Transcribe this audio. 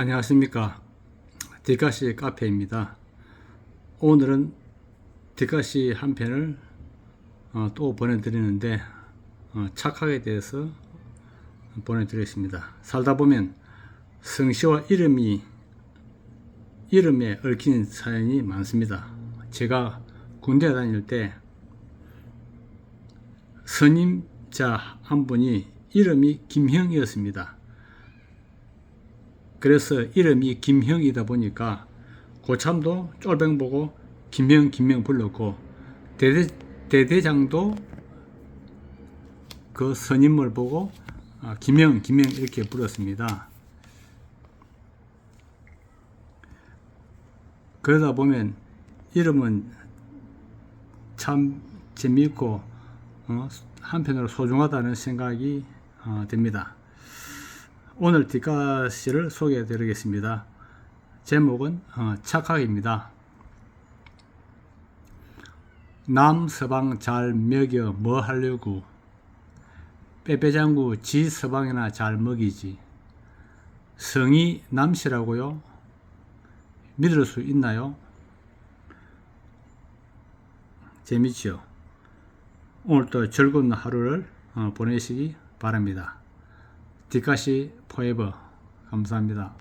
안녕하십니까. 디카시 카페입니다. 오늘은 디카시 한 편을 어, 또 보내드리는데 어, 착하게 대해서 보내드리겠습니다. 살다 보면 성씨와 이름이 이름에 얽힌 사연이 많습니다. 제가 군대 다닐 때 선임자 한 분이 이름이 김형이었습니다 그래서 이름이 김형이다 보니까 고참도 쫄병 보고 김형 김형 불렀고 대대, 대대장도 그 선임을 보고 아, 김형 김형 이렇게 불렀습니다. 그러다 보면 이름은 참 재미있고 어, 한편으로 소중하다는 생각이 어, 듭니다. 오늘 뒷가시를 소개해 드리겠습니다. 제목은 어, 착학입니다. 남서방 잘 먹여 뭐 하려고 빼빼장구 지 서방이나 잘 먹이지 성이 남씨라고요? 믿을 수 있나요? 재밌죠? 오늘도 즐거운 하루를 어, 보내시기 바랍니다. 디카시 포에버 감사합니다.